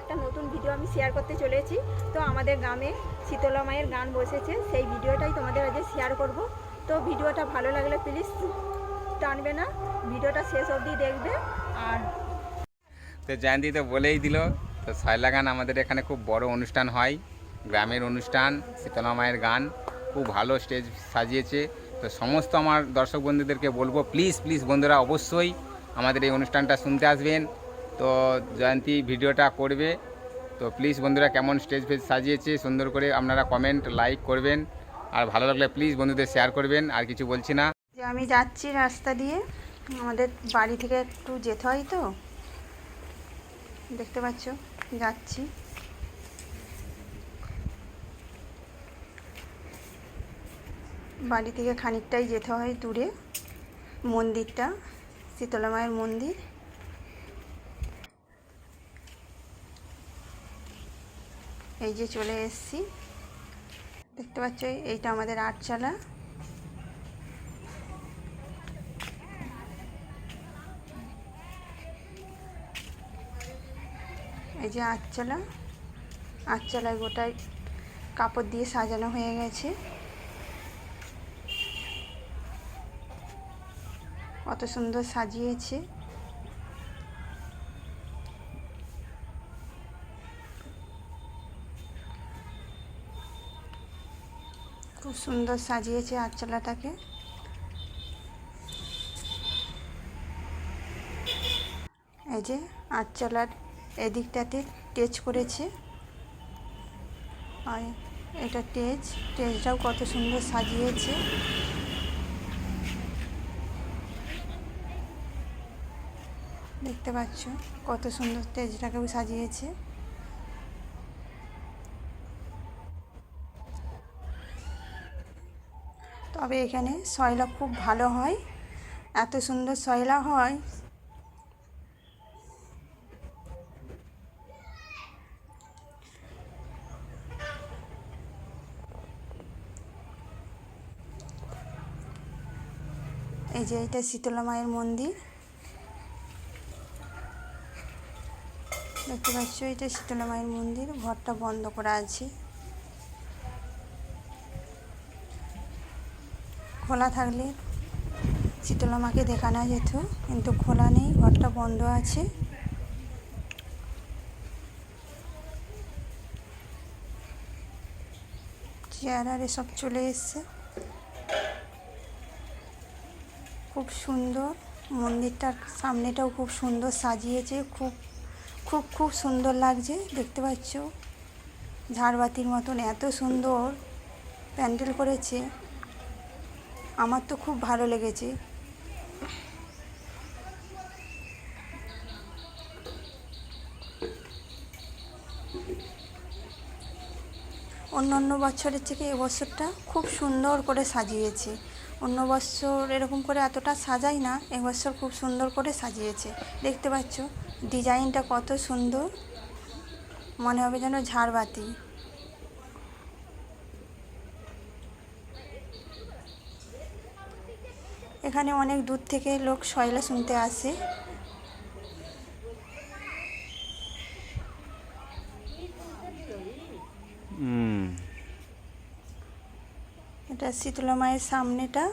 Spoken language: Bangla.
একটা নতুন ভিডিও আমি শেয়ার করতে চলেছি। তো আমাদের গ্রামে শীতলা মায়ের গান বসেছে, সেই ভিডিওটাই তোমাদের আজকে শেয়ার করব। তো ভিডিওটা ভালো লাগলে প্লিজ টানবে না ভিডিওটা শেষ অবধি দেখবে আর তো জয়ন্তী তো বলেই দিল, তো শয়লা গান আমাদের এখানে খুব বড় অনুষ্ঠান হয়, গ্রামের অনুষ্ঠান, শীতলা মায়ের গান, খুব ভালো স্টেজ সাজিয়েছে। তো সমস্ত আমার দর্শক বন্ধুদেরকে বলব প্লিজ প্লিজ বন্ধুরা অবশ্যই আমাদের এই অনুষ্ঠানটা শুনতে আসবেন। তো জয়ন্তী ভিডিওটা করবে। তো প্লিজ বন্ধুরা কেমন স্টেজ ফেজ সাজিয়েছে, সুন্দর করে আপনারা কমেন্ট লাইক করবেন। আর ভালো লাগলে প্লিজ বন্ধুদের শেয়ার করবেন, আর কিছু বলছি না। আমি যাচ্ছি রাস্তা দিয়ে, আমাদের বাড়ি থেকে একটু যেতে হয় তো। দেখতে পাচ্ছ, যাচ্ছি। বাড়ি থেকে খানিকটাই যেতে হয় দূরে, মন্দিরটা, শীতলা মায়ের মন্দির। এই যে চলে এসেছি। দেখতে পাচ্ছ, এইটা আমাদের আটচালা এই যে আটচালা আটচালায় গোটায় কাপড় দিয়ে সাজানো হয়ে গেছে। কত সুন্দর সাজিয়েছে। খুব সুন্দর সাজিয়েছে আটচালাটাকে এই যে আটচালার এদিকটাতে টেচ করেছে। আর এটা টেজ টেজটাও কত সুন্দর সাজিয়েছে। দেখতে পাচ্ছ কত সুন্দর টেজটাকেও সাজিয়েছে। তবে এখানে সয়লা খুব ভালো হয়। এত সুন্দর সয়লা হয়। এই যে এটা শীতলা মায়ের মন্দির। দেখতে পাচ্ছ, এটা শীতলা মায়ের মন্দির। ঘরটা বন্ধ করা আছে। খোলা থাকলে শীতলা মাকে দেখানো যেত, কিন্তু খোলা নেই, ঘরটা বন্ধ আছে। চেয়ার আর এসব চলে এসছে। খুব সুন্দর। মন্দিরটার সামনেটাও খুব সুন্দর সাজিয়েছে। খুব খুব খুব সুন্দর লাগছে, দেখতে পাচ্ছ। ঝাড়বাতির মতন এত সুন্দর প্যান্ডেল করেছে। আমার তো খুব ভালো লেগেছে। অন্য অন্য বছরের থেকে এবছরটা খুব সুন্দর করে সাজিয়েছে। অন্য বছর এরকম করে এতটা সাজাই না এবছর খুব সুন্দর করে সাজিয়েছে। দেখতে পাচ্ছ, ডিজাইনটা কত সুন্দর। মনে হবে যেন ঝাড়বাতি। এখানে অনেক দূর থেকে লোক শয়লা শুনতে আসে। এটা শীতলা মায়ের সামনেটা।